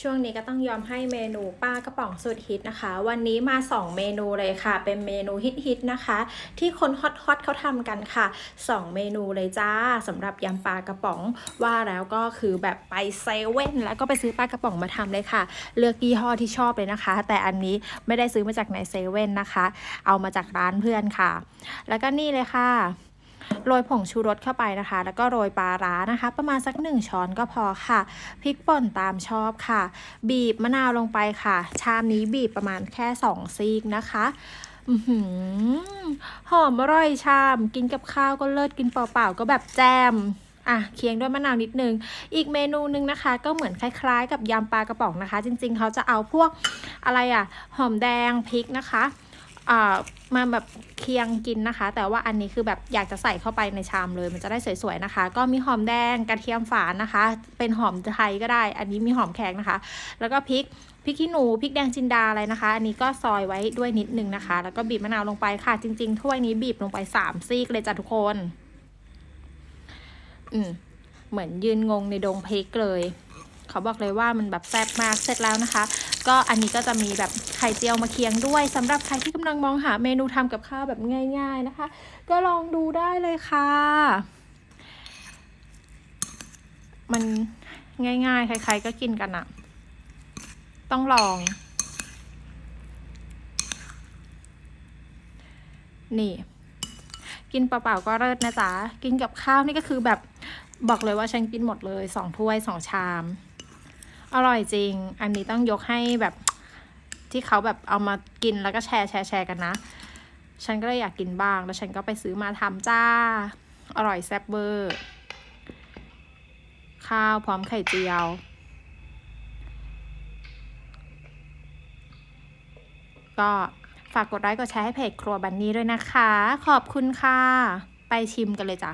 ช่วงนี้ก็ต้องยอมให้เมนูป้ากระป๋องสุดฮิตนะคะ วันนี้มา 2 เมนูเลยค่ะ เป็นเมนูฮิตๆนะคะ ที่คนฮอตๆเขาทำกันค่ะ 2 เมนูเลยจ้าสำหรับยำปลากระป๋องว่าแล้วก็คือแบบไปเซเว่นแล้วก็ไปซื้อปลากระป๋องมาทำเลยค่ะ เลือกยี่ห้อที่ชอบเลยนะคะ แต่อันนี้ไม่ได้ซื้อมาจากในเซเว่นนะคะ เอามาจากร้านเพื่อนค่ะ แล้วก็นี่เลยค่ะ โรยผงชูรสเข้าไปนะคะ แล้วก็โรยปลาร้านะคะ ประมาณสักหนึ่งช้อนก็พอค่ะพริกป่นตามชอบค่ะ บีบมะนาวลงไปค่ะ ชามนี้บีบประมาณแค่สองซีกนะคะหือหอมอร่อยชาม กินกับข้าวก็เลิศกินเปล่าๆก็แบบแจมอะเคียงด้วยมะนาวนิดนึง อีกเมนูหนึงนะคะ ก็เหมือนคล้ายๆ กับยำปลากระป๋องนะคะ จริงๆ เขาจะเอาพวกอะไรอะ หอมแดงพริกนะคะ มาแบบเคียงกินนะคะ แต่ว่าอันนี้คือแบบอยากจะใส่เข้าไปในชามเลย มันจะได้สวยๆนะคะ ก็มีหอมแดงกระเทียมฝานนะคะ เป็นหอมไทยก็ได้ อันนี้มีหอมแขกนะคะ แล้วก็พริกพริกขี้หนูพริกแดงจินดาอะไรนะคะ อันนี้ก็ซอยไว้ด้วยนิดนึงนะคะ แล้วก็บีบมะนาวลงไปค่ะ จริงๆถ้วยนี้บีบลงไปสามซีกเลยจ้ะทุกคน อืมเหมือนยืนงงในดงพริกเลย เขาบอกเลยว่ามันแบบแซ่บมากเสร็จแล้วนะคะ ก็อันนี้ก็จะมีแบบไข่เจียวมาเคียงด้วยสำหรับใครที่กำลังมองหาเมนูทำกับข้าวแบบง่าย ๆนะคะ ก็ลองดูได้เลยค่ะ มันง่ายๆ ใครๆก็กินกันอะต้องลอง นี่ กินเปล่าๆก็เลิศนะจ๊ะ กินกับข้าวนี่ก็คือแบบบอกเลยว่าฉันกินหมดเลยสองถ้วยสองชาม อร่อยจริง อันนี้ต้องยกให้แบบที่เขาแบบเอามากินแล้วก็แชร์แชร์แชร์กันนะ ฉันก็เลยอยากกินบ้าง แล้วฉันก็ไปซื้อมาทำจ้า อร่อยแซ่บเบอร์ ข้าวพร้อมไข่เจียว ก็ฝากกดไลค์กดแชร์ให้เพจครัวบันนี่ด้วยนะคะ ขอบคุณค่ะ ไปชิมกันเลยจ้ะ